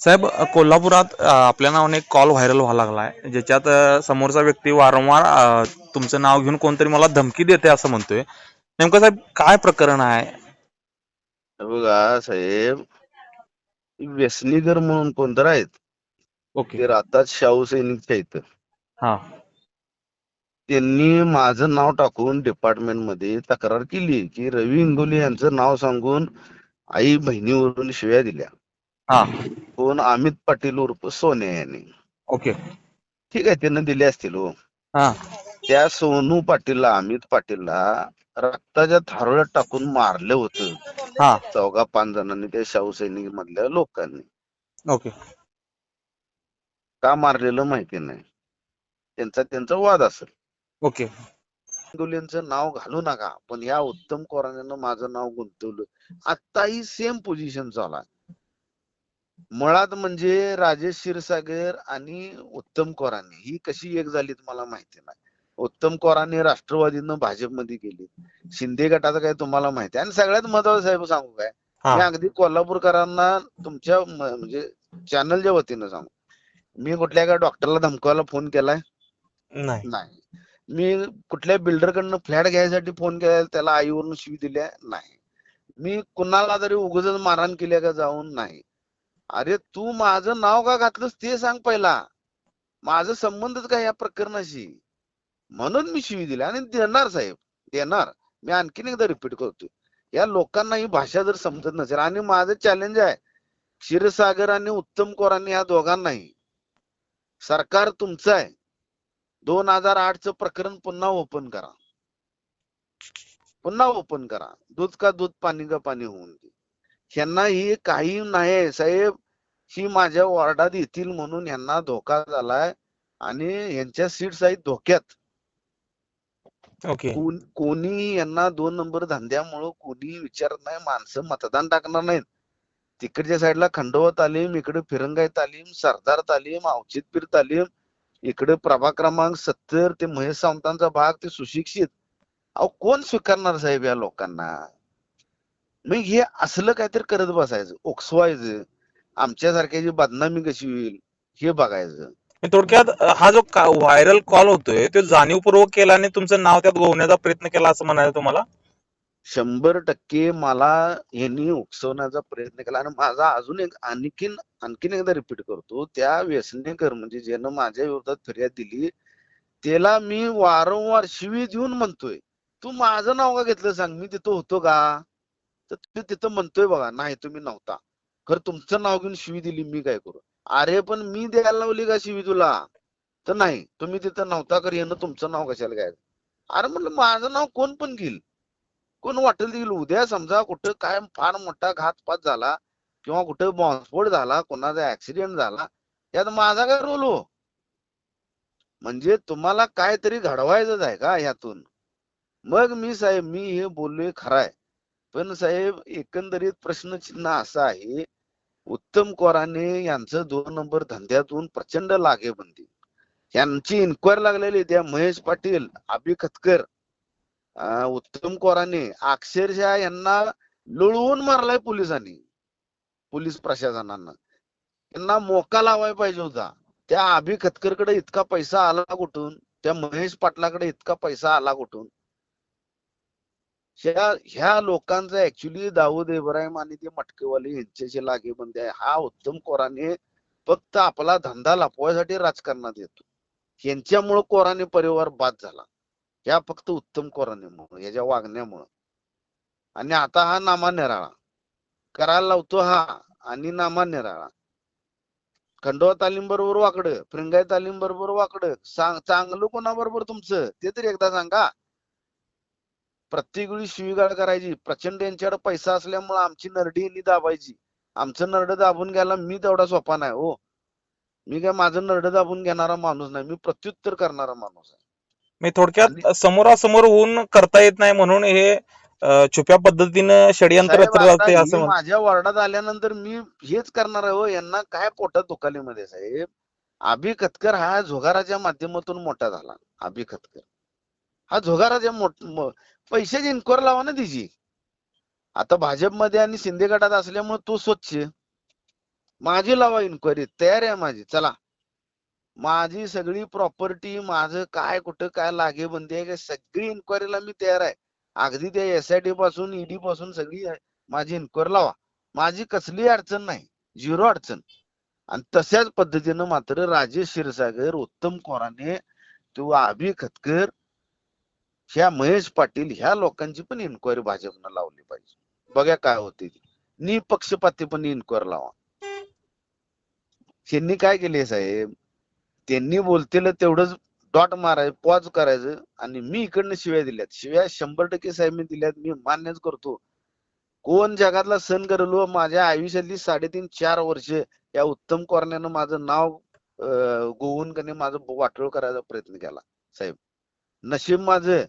साहेब कोल्हापुरात अ, आपल्या नावाने एक कॉल व्हायरल व्हायला लागलाय. ज्याच्यात अ, समोरचा व्यक्ती वारंवार अ, तुमचं नाव घेऊन कोणतरी मला धमकी देते असं म्हणतोय. नेमकं साहेब काय प्रकरण आहे? हे बघा साहेब व्यसनीकर म्हणून कोणतर आहेत. ओके. ते राहतात शाहू सैनिकच्या इथं. हा. त्यांनी माझं नाव टाकून डिपार्टमेंटमध्ये तक्रार केली की रवी इंगोले यांचं नाव सांगून आई बहिणीवरून शिव्या दिल्या. हा. कोण अमित पाटील उर्फ सोन्या यांनी. ओके. ठीक आहे त्यांना दिले असतील हो. हा. त्या सोनू पाटीलला अमित पाटीलला रक्ताच्या थारोळ्यात टाकून मारलं होतं. हा. चौघा पाच जणांनी त्या शाहू सैनिक मधल्या लोकांनी. ओके. का मारलेलं माहिती नाही. त्यांचा त्यांचा वाद असेल. ओके. इंगोलेंचं नाव घालू नका पण या उत्तम कोराण्यानं माझं नाव गुंतवलं. आत्ताही सेम पोझिशन चालू आहे. मुळात म्हणजे राजेश क्षीरसागर आणि उत्तम कोराणे ही कशी एक झालीत मला माहिती नाही. उत्तम कोराणे राष्ट्रवादीनं भाजपमध्ये गेली शिंदे गटाचं काय तुम्हाला माहिती आहे? आणि सगळ्यात महत्वाचं साहेब सांगू काय? मी अगदी कोल्हापूरकरांना तुमच्या म्हणजे चॅनलच्या वतीनं सांगू. मी कुठल्या एका डॉक्टरला धमकावायला फोन केलाय? नाही. मी कुठल्या बिल्डर कडनं फ्लॅट घ्यायसाठी फोन केला त्याला आईवरून शिवी दिल्या? नाही. मी कुणाला तरी उगाच मारहाण केल्या का जाऊन? नाही. अरे तू माझं नाव का घातलंस ते सांग पहिला. माझं संबंधच काय या प्रकरणाशी? म्हणून मी शिवी दिली आणि देणार साहेब देणार. मी आणखीन एकदा रिपीट करतो या लोकांना ही भाषा जर समजत नसेल आणि माझं चॅलेंज आहे क्षीरसागर आणि उत्तम कोरांनी या दोघांनाही. सरकार तुमचं आहे. दोन हजार आठचं प्रकरण पुन्हा ओपन करा. पुन्हा ओपन करा. दूध का दूध पाणी का पाणी होऊन दे. ह्यांना ही काही नाही साहेब. ही माझ्या वॉर्डात येतील म्हणून यांना धोका झालाय आणि यांच्या सीट्स आहेत धोक्यात. ओके. कोण- कोणी यांना दोन नंबर धंद्यामुळं कोणी विचारत नाही माणसं मतदान टाकणार नाहीत. तिकडच्या साईडला खंडोबा तालीम इकडे फिरंगाई तालीम सरदार तालीम औचितपीर तालीम इकडे प्रभाग क्रमांक सत्तर ते महेश सावंतांचा भाग ते सुशिक्षित. अहो कोण स्वीकारणार साहेब या लोकांना? मग हे असलं काहीतरी करत बसायचं ओक्सवायचं. आमच्यासारख्याची बदनामी कशी होईल हे बघायचं. थोडक्यात हा जो व्हायरल कॉल होतोय तो जाणीवपूर्वक केला आणि तुमचं नाव त्यात गोवण्याचा प्रयत्न केला असं म्हणायचं तुम्हाला? शंभर टक्के मला यांनी उकसवण्याचा प्रयत्न केला आणि माझा अजून एक आणखीन आणखीन एकदा रिपीट करतो. त्या व्यसनेकर म्हणजे ज्यानं माझ्या विरोधात फिर्याद दिली त्याला मी वारंवार शिवी देऊन म्हणतोय तू माझं नाव का घेतलं? सांग मी तिथं होतो का? तर तिथं म्हणतोय बघा नाही तुम्ही नव्हता. खरं तुमचं नाव घेऊन शिवी दिली मी काय करू? अरे पण मी द्यायला लावली का शिवी तुला? तर नाही तुम्ही तिथं नव्हता कर यानं तुमचं नाव कशाला घ्यायचं? अरे म्हणलं माझं नाव कोण पण घेईल. कोण वाटेल देईल उद्या समजा कुठं काय फार मोठा घातपात झाला किंवा कुठं बॉम्बस्फोट झाला कोणाचा ऍक्सिडेंट झाला यात माझा काय रोल हो? म्हणजे तुम्हाला काहीतरी घडवायचंच आहे का ह्यातून मग मी साहेब मी हे बोललोय खराय पण साहेब एकंदरीत प्रश्नचिन्ह असं आहे उत्तम कोराने यांचं दोन नंबर धंद्यातून प्रचंड लागेबंदी. यांची इन्क्वायरी लागलेली त्या महेश पाटील अभि खतकर उत्तम कोराने अक्षरशः यांना लोळवून मारलाय पोलिसांनी पोलीस प्रशासनानं. त्यांना मोका लावाय पाहिजे होता. त्या अभि खतकरकडे इतका पैसा आला कुठून? त्या महेश पाटलाकडे इतका पैसा आला कुठून? ह्या ह्या लोकांचा ऍक्च्युली दाऊद इब्राहिम आणि ते मटकेवाले यांच्याशी लागेबंदी आहे हा उत्तम कोराने फक्त आपला धंदा लपवायसाठी राजकारणात येतो. यांच्यामुळं कोराने परिवार बाद झाला. ह्या फक्त उत्तम कोरानेमुळं याच्या वागण्यामुळं. आणि आता हा नामा निराळा. करायला लावतो हा आणि नामा निराळा. खंडोबा तालीम बरोबर वाकड फ्रिंगाई तालीम बरोबर वाकडं सांग चांगलं कोणाबरोबर तुमचं? ते तरी एकदा सांगा. प्रत्येक वेळी शिवीगाळ करायची. प्रचंड यांच्याकडे पैसा असल्यामुळे आमची नरडी यांनी दाबायची. आमचं नरड दाबून घ्यायला मी तेवढा सोपा नाही हो. मी काय माझं नरड दाबून घेणारा माणूस नाही. मी प्रत्युत्तर करणारा माणूस आहे. मी थोडक्यात समोरासमोर होऊन करता येत नाही म्हणून हे छुप्या पद्धतीनं षडयंत्र रचलं असं माझ्या वॉर्डात आल्यानंतर मी हेच करणार आहे हो. यांना काय पोटात दुखालीमध्ये साहेब? अभि खतकर हा झोगाराच्या माध्यमातून मोठा झाला. अभि खतकर हा झोगाराच्या पैशाची इन्क्वायरी लावा ना तिची. आता भाजपमध्ये आणि शिंदे गटात असल्यामुळे तो स्वच्छ. माझी लावा इन्क्वायरी तयार आहे माझी चला. माझी सगळी प्रॉपर्टी माझं काय कुठं काय लागे बंदी आहे काय सगळी इन्क्वायरीला मी तयार आहे. अगदी त्या एस आय टी पासून ईडी पासून सगळी माझी इन्क्वायरी लावा. माझी कसली अडचण नाही झिरो अडचण. आणि तशाच पद्धतीनं मात्र राजेश क्षीरसागर उत्तम कोराने तू अभि खतकर ह्या महेश पाटील ह्या लोकांची पण इन्क्वायरी भाजपनं लावली पाहिजे. बघा काय होते निपक्षपातीपणे इन्क्वायरी लावा. त्यांनी काय केले साहेब? त्यांनी बोलतेलं तेवढंच डॉट मारायचं पॉज करायचं आणि मी इकडनं शिव्या दिल्यात. शिव्या शंभर टक्के साहेब मी दिल्यात. मी मान्यच करतो. कोण जगातला सण करलो माझ्या आयुष्यातली साडेतीन चार वर्ष या उत्तम कोरण्यानं माझं नाव अं, गोवून कने माझं वाटोळ करायचा प्रयत्न केला साहेब. नशीब माझं.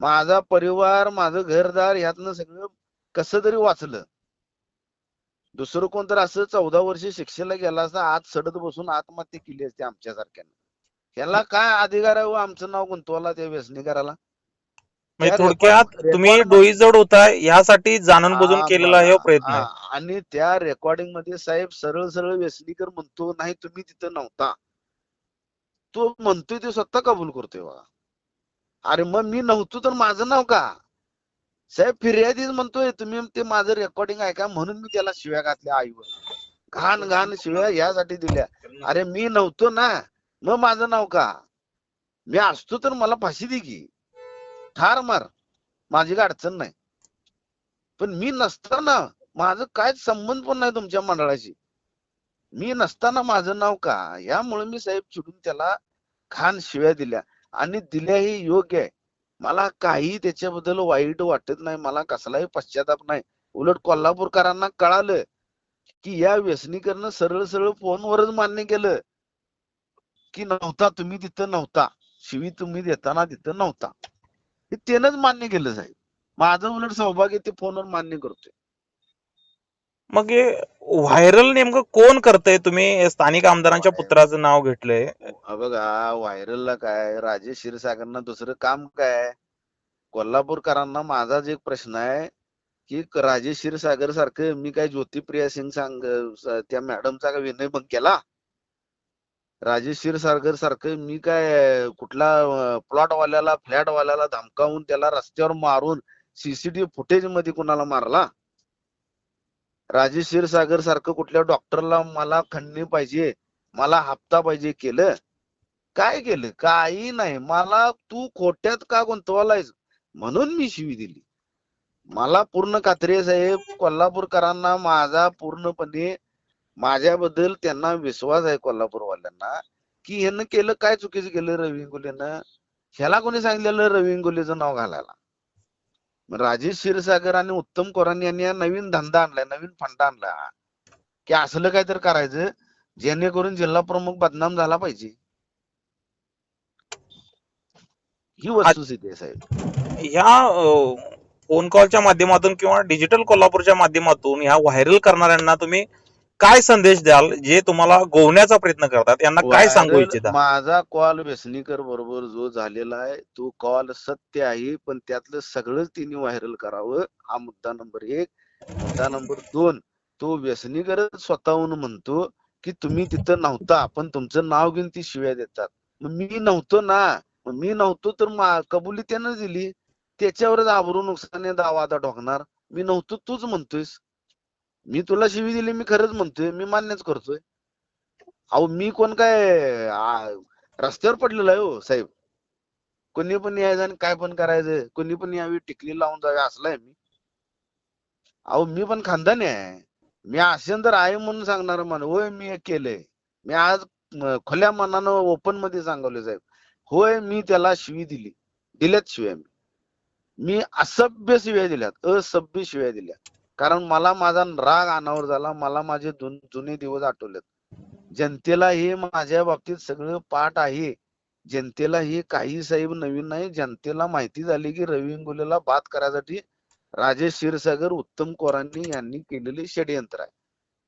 माझा परिवार माझं घरदार ह्यातनं सगळं कसं तरी वाचलं. दुसरं कोण तर असं चौदा वर्ष शिक्षेला गेला असता आत सडत बसून आत्महत्या केली असते आमच्यासारख्यानं. ह्याला काय अधिकार आहे हो आमचं नाव गुंतवाला त्या व्यसनीकराला म्हणजे थोडक्यात तुम्ही रेकॉर्ड- डोईजड होताय यासाठी जाणून बुजून हा, केलेला हे बघा. प्रयत्न हा, आणि त्या रेकॉर्डिंगमध्ये साहेब सरळ सरळ व्यसनीकर म्हणतो नाही तुम्ही तिथं नव्हता. तो म्हणतोय ते स्वतः कबूल करतोय बघा. अरे मग मी नव्हतो तर माझं नाव का? साहेब फिर्यादीच म्हणतोय तुम्ही ते माझं रेकॉर्डिंग ऐका म्हणून मी त्याला शिव्या घातल्या आईवर. घाण घाण शिव्या यासाठी दिल्या. अरे मी नव्हतो ना. मग माझं नाव का? मी असतो तर मला फाशी दे की. ठार मार. माझी काय अडचण नाही. पण मी नसताना माझं कायच संबंध पण नाही तुमच्या मंडळाशी. मी नसताना माझं नाव का? यामुळे मी साहेब चिडून त्याला खान शिव्या दिल्या. आणि दिल्याही योग्य आहे. मला काही त्याच्याबद्दल वाईट वाटत नाही. मला कसलाही पश्चाताप नाही. उलट कोल्हापूरकरांना कळालं की या व्यसनीकरनं सरळ सरळ फोनवरच मान्य केलं की नव्हता तुम्ही तिथं नव्हता. शिवी तुम्ही देताना तिथं नव्हता. हे त्यानंच मान्य केलं साहेब. माझं उलट सौभाग्य ते फोनवर मान्य करतोय. मग हे व्हायरल नेमकं कोण करतंय? तुम्ही स्थानिक आमदारांच्या पुत्राचं नाव घेतलंय. अ बघा व्हायरलला काय? राजेश क्षीरसागरना दुसरं काम काय? कोल्हापूरकरांना माझाच एक प्रश्न आहे की क- राजेश क्षीरसागर सारखं मी काय ज्योतिप्रिया सिंग सांग स- त्या मॅडमचा काय विनयभंग केला? राजेश क्षीरसागर सारखं मी काय कुठला प्लॉट वाल्याला फ्लॅट वाल्याला धमकावून त्याला रस्त्यावर मारून सीसीटीव्ही फुटेजमध्ये कुणाला मारला? राजेश क्षीरसागर सारखं कुठल्या डॉक्टरला मला खंडणी पाहिजे मला हप्ता पाहिजे केलं? काय केलं? काही नाही. मला तू खोट्यात का गुंतवालायस? म्हणून मी शिवी दिली. मला पूर्ण कात्रे साहेब. कोल्हापूरकरांना माझा पूर्णपणे माझ्याबद्दल त्यांना विश्वास आहे कोल्हापूरवाल्यांना की ह्यानं केलं काय चुकीचं केलं रवी इंगोलेनं? ह्याला कोणी सांगितलेलं रवी इंगोलेचं नाव घालायला? राजेश क्षीरसागर आणि उत्तम कोरानी यांनी नवीन धंदा आणलाय नवीन फंडा आणला की असलं काय तर करायचं जेणेकरून जिल्हा प्रमुख बदनाम झाला पाहिजे. ही वस्तुस्थिती आहे साहेब. ह्या फोन कॉलच्या माध्यमातून किंवा डिजिटल कोल्हापूरच्या माध्यमातून ह्या व्हायरल करणाऱ्यांना तुम्ही काय संदेश द्याल जे तुम्हाला गोवण्याचा प्रयत्न करतात? यांना काय सांगू इच्छिता? माझा कॉल व्यसनीकर बरोबर जो झालेला आहे तो कॉल सत्य आहे पण त्यातलं सगळंच तिने व्हायरल करावं हा मुद्दा नंबर एक. मुद्दा नंबर दोन तो व्यसनीकरच स्वतःहून म्हणतो की तुम्ही तिथं नव्हता पण तुमचं नाव घेऊन ती शिव्या देतात. मग मी नव्हतो ना मी नव्हतो तर कबुली त्यानं दिली. त्याच्यावरच आबरू नुकसाने दावा आता ठोकणार. मी नव्हतो तूच म्हणतोयस. मी तुला शिवी दिली मी खरंच म्हणतोय मी मान्यच करतोय. अहो मी कोण काय आ, रस्त्यावर पडलेलो आहे हो साहेब. कोणी पण यायचं आणि काय पण करायचं कोणी पण यावी टिकली लावून जावे असला आहे मी. अहो मी पण खानदानी आहे. मी असेन तर आहे म्हणून सांगणार मान होय मी हे केलंय. मी आज म, खुल्या मनानं ओपनमध्ये सांगवले साहेब. होय मी त्याला शिवी दिली. दिल्यात शिव्या मी. मी असभ्य शिव्या दिल्यात असभ्य शिव्या दिल्या कारण मला माझा राग अनावर झाला मला माझे जुने दिवस आठवलेत. जनतेला हे माझ्या बाबतीत सगळं पाठ आहे. जनतेला हे काही साहेब नवीन नाही. जनतेला माहिती झाली की रवी इंगोलेला बात करायसाठी राजेश क्षीरसागर उत्तम कोरांनी यांनी केलेले षडयंत्र आहे.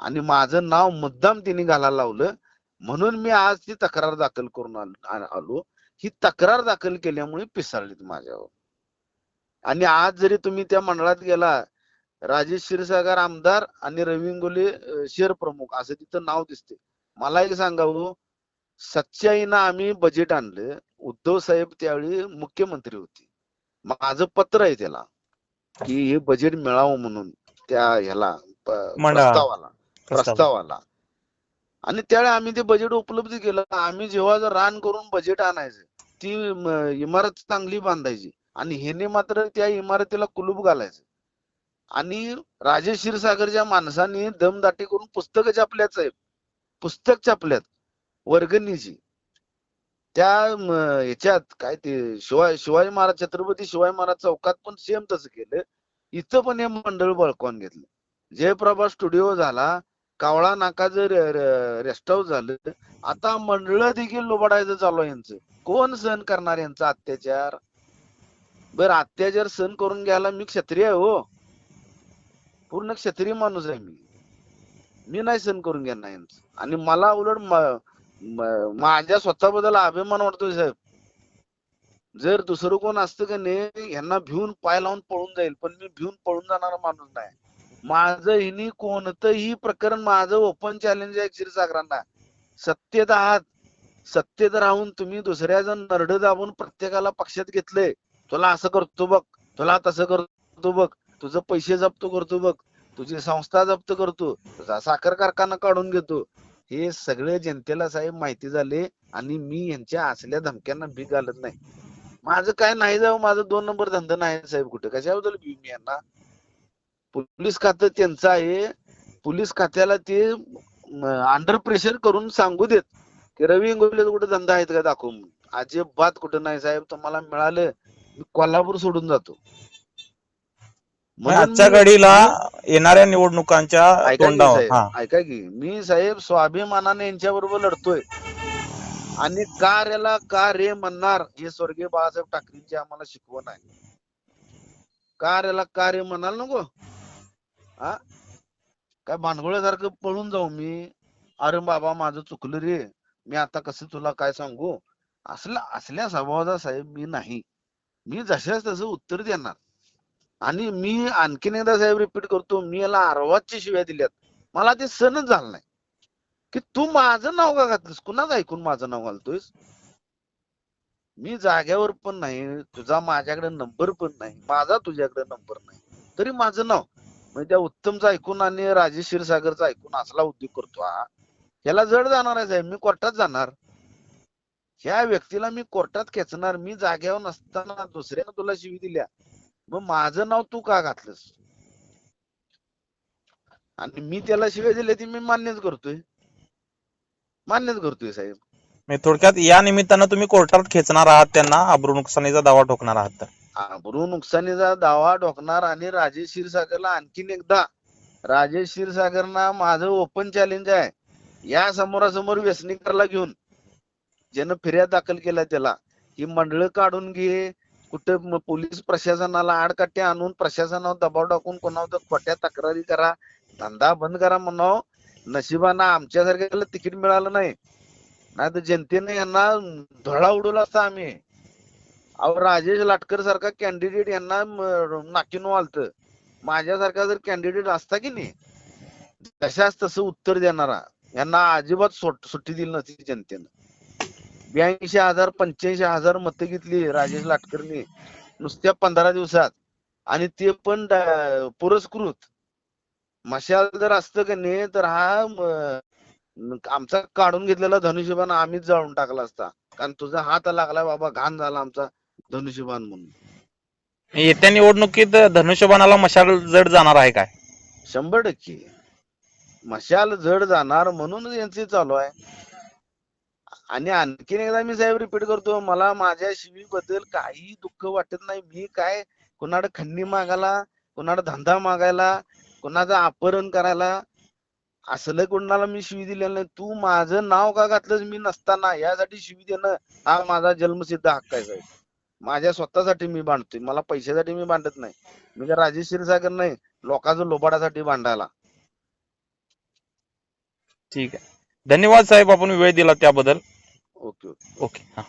आणि माझं नाव मुद्दाम तिने घालायला लावलं. म्हणून मी आज ती तक्रार दाखल करून आलो आलो. ही तक्रार दाखल केल्यामुळे पिसाळलीत माझ्यावर. आणि आज जरी तुम्ही त्या मंडळात गेला राजेश क्षीरसागर आमदार आणि रवी इंगोले अं, शहर प्रमुख असं तिथं नाव दिसते. मला एक सांगावं सच्चाईनं आम्ही बजेट आणलं. उद्धव साहेब त्यावेळी मुख्यमंत्री होते. माझं पत्र आहे त्याला की हे बजेट मिळावं म्हणून त्या ह्याला. प्रस्तावाला प्रस्ताव. प्रस्तावाला. आणि त्यावेळी आम्ही ते बजेट उपलब्ध केलं. आम्ही जेव्हा जर रान करून बजेट आणायचं ती इमारत चांगली बांधायची आणि ह्याने मात्र त्या इमारतीला कुलूप घालायचं. आणि राजेश क्षीरसागरच्या माणसांनी दमदाटी करून पुस्तक छापल्याच आहे पुस्तक छापल्यात वर्गणीची. त्या ह्याच्यात काय ते शिवाय शिवाजी महाराज छत्रपती शिवाजी महाराज चौकात पण सेम तसं केलं. इथं पण हे मंडळ बळकावून घेतलं. जयप्रभा स्टुडिओ झाला कावळा नाकाचं रेस्ट हाऊस झालं. आता मंडळ देखील लोबाडायचं चालू आहे यांचं. कोण सहन करणार यांचा अत्याचार? बर अत्याचार सहन करून घ्यायला मी क्षत्रिय हो. पूर्ण क्षत्रिय माणूस आहे मी. मी नाही सहन करून घेणार यांचं आणि मला उलट माझ्या स्वतःबद्दल अभिमान वाटतोय साहेब. जर दुसरं कोण असतं का नाही यांना भिवून पाय लावून पळून जाईल पण मी भिवून पळून जाणारा माणूस नाही. माझं हिनी कोणतंही प्रकरण माझं ओपन चॅलेंज आहे क्षीरसागरांना सत्तेत आहात. सत्तेत राहून तुम्ही दुसऱ्याचं नरड दाबून प्रत्येकाला पक्षात घेतलंय. तुला असं करतो बघ. तुला तसं करतो बघ. तुझं पैसे जप्त करतो बघ. तुझी संस्था जप्त करतो तुझा साखर कारखाना काढून घेतो. हे सगळे जनतेला साहेब माहिती झाले आणि मी यांच्या असल्या धमक्यांना भीक घालत नाही. माझं काय नाही जाऊ माझं दोन नंबर धंदा नाही साहेब कुठे. कशाबद्दल घेऊ मी यांना? पोलीस खातं त्यांचं आहे. पोलीस खात्याला ते अंडर प्रेशर करून सांगू देत की रवी इंगोले कुठे धंदा आहेत का दाखवून. अजिबात कुठं नाही साहेब तुम्हाला मिळालं मी कोल्हापूर सोडून जातो. मग आजच्या घडीला येणाऱ्या निवडणुकांच्या ऐका की तोंडावर हा. साहेब ऐका की. मी साहेब स्वाभिमानाने यांच्या बरोबर लढतोय. आणि कार्याला का रे म्हणणार हे स्वर्गीय बाळासाहेब ठाकरेंची आम्हाला शिकवण आहे. कार्याला का रे म्हणाल नको? हा? काय भांडगोळ्यासारखं पळून जाऊ मी? अरे बाबा माझं चुकलं रे. मी आता कसं तुला काय सांगू? असल्या असल्या स्वभावाचा साहेब मी नाही. मी जशाच तसं उत्तर देणार. आणि मी आणखीन एकदा साहेब रिपीट करतो मी याला अर्वाजच्या शिव्या दिल्यात. मला ते सणच झालं नाही. की तू माझं नाव का घातलीस? कुणाच ऐकून माझं नाव घालतोयस? मी जाग्यावर पण नाही तुझा माझ्याकडे नंबर पण नाही माझा तुझ्याकडे नंबर नाही. तरी माझं नाव म्हणजे त्या उत्तमचं ऐकून आणि राजेश क्षीरसागरचं ऐकून असला उद्योग करतो हा याला जड जाणार आहे साहेब मी कोर्टात जाणार. ह्या व्यक्तीला मी कोर्टात खेचणार मी जाग्यावर नसताना दुसऱ्यानं तुला शिवी दिल्या. मग माझं नाव तू का घातलंस? आणि मी त्याला शिवाय दिले ती मी मान्यच करतोय. मान्यच करतोय साहेब. म्हणजे थोडक्यात या निमित्तानं तुम्ही कोर्टात खेचणार आहात त्यांना अब्रू नुकसानीचा दावा ठोकणार आहात तर. आबरू नुकसानीचा दावा ठोकणार आणि राजेश क्षीरसागरला आणखीन एकदा. राजेश क्षीरसागरना माझं ओपन चॅलेंज आहे. या समोरासमोर व्यसनिकरला घेऊन. ज्यानं फिर्याद दाखल केला त्याला. ही मंडळ काढून घे कुठं पोलीस प्रशासनाला आडकाठी आणून प्रशासनावर दबाव टाकून कोणावर खोट्या तक्रारी करा धंदा बंद करा म्हणाव नशिबाना आमच्यासारख्याला तिकीट मिळालं नाही. नाही तर जनतेने यांना धडा उडवला असता आम्ही. अहो राजेश लाटकर सारखा कॅन्डिडेट यांना म- आलत माझ्यासारखा जर कॅन्डिडेट असता की नाही तशाच तसं उत्तर देणारा यांना अजिबात सुट्टी दिली नसती जनतेनं. ब्याऐंशी हजार पंच्याऐंशी हजार मतं घेतली राजेश लाटकरनी. नुसत्या पंधरा दिवसात. आणि ते पण पुरस्कृत. मशाल जर असतं का नाही तर हा आमचा काढून घेतलेला धनुष्यबाण आम्हीच जाळून टाकला असता. कारण तुझा हात लागला बाबा घाण झाला आमचा धनुष्यबाण म्हणून. येत्या निवडणुकीत धनुष्यबाणाला मशाल जड जाणार आहे काय? शंभर टक्के. मशाल जड जाणार म्हणून यांचे चालू आहे. आणि आणखीन एकदा मी साहेब रिपीट करतो मला माझ्या शिवी बद्दल काही दुःख वाटत नाही. मी काय कोणाकडे खंडी मागायला कोणाला धंदा मागायला कोणाचं अपहरण करायला असलं कोणाला मी शिवी दिलेलं नाही. तू माझं नाव का घातलंस? मी नसताना यासाठी शिवी देणं हा माझा जन्मसिद्ध हक्क आहे साहेब. माझ्या स्वतःसाठी मी बांधतोय मला पैशासाठी मी बांधत नाही. मी काय राजेश क्षीरसागर नाही लोकांचं लोबाडासाठी भांडायला. ठीक आहे. धन्यवाद साहेब आपण वेळ दिला त्याबद्दल. Okay okay. ओके हां.